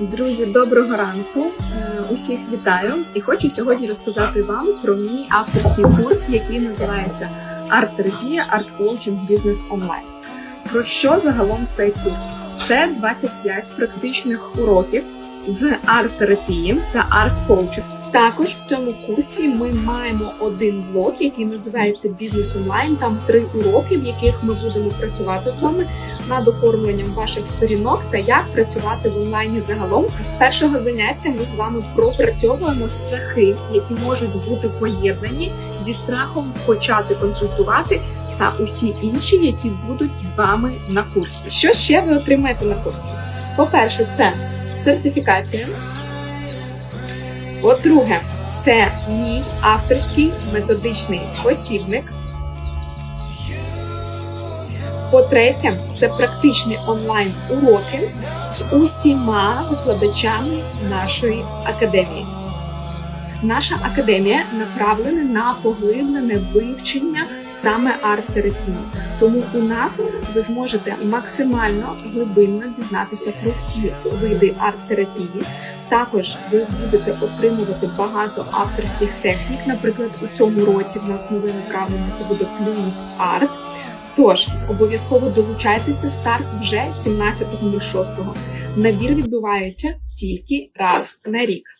Друзі, доброго ранку! Е, Усіх вітаю і хочу сьогодні розказати вам про мій авторський курс, який називається Арт-терапія, арт-коучинг, бізнес онлайн. Про що загалом цей курс? Це 25 практичних уроків з арт-терапії та арт-коучингу. Також в цьому курсі ми маємо один блок, який називається Бізнес онлайн. Там три уроки, в яких ми будемо працювати з вами над оформленням ваших сторінок та як працювати в онлайні загалом. З першого заняття ми з вами пропрацьовуємо страхи, які можуть бути поєднані зі страхом почати консультувати. Та усі інші, які будуть з вами на курсі. Що ще ви отримаєте на курсі? По-перше, це сертифікація. По-друге, це мій авторський методичний посібник. По-третє, це практичні онлайн уроки з усіма викладачами нашої академії. Наша академія направлена на поглиблене вивчення саме арт-терапії. Тому у нас ви зможете максимально глибинно дізнатися про всі види арт-терапії. Також ви будете отримувати багато авторських технік. Наприклад, у цьому році в нас нове направлення це буде Fluent арт. Тож обов'язково долучайтеся старт вже 17.06. Набір відбувається тільки раз на рік.